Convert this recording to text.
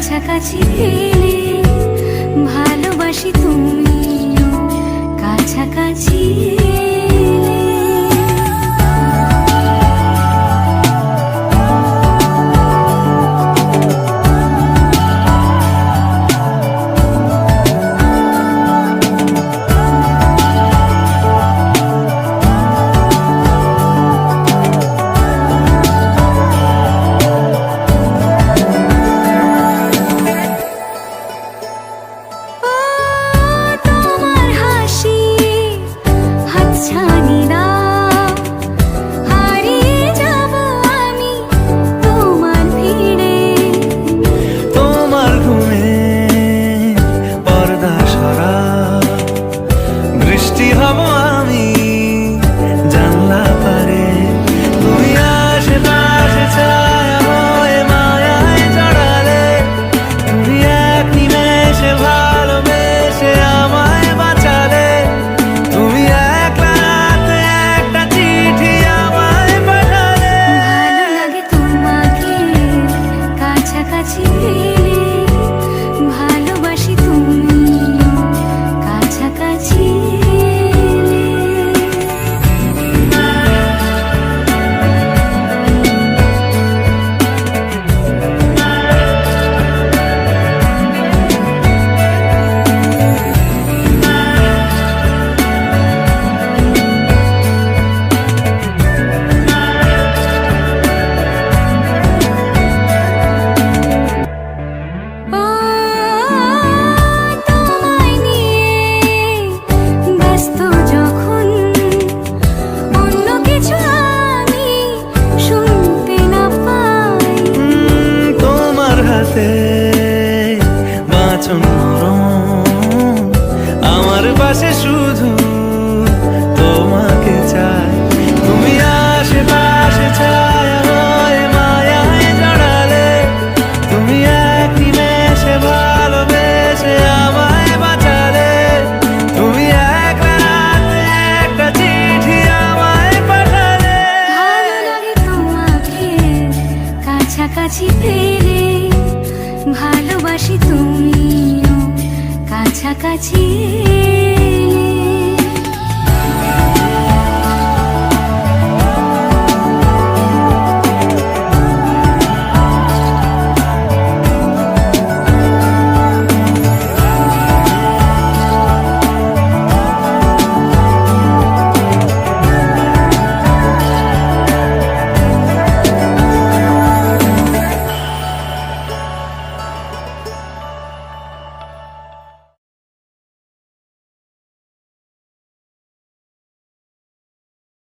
কাছাকাছি পেলে ভালোবাসি তুমি কাছাকাছি এলে। ভালোবাসি তুমিও কাছাকাছি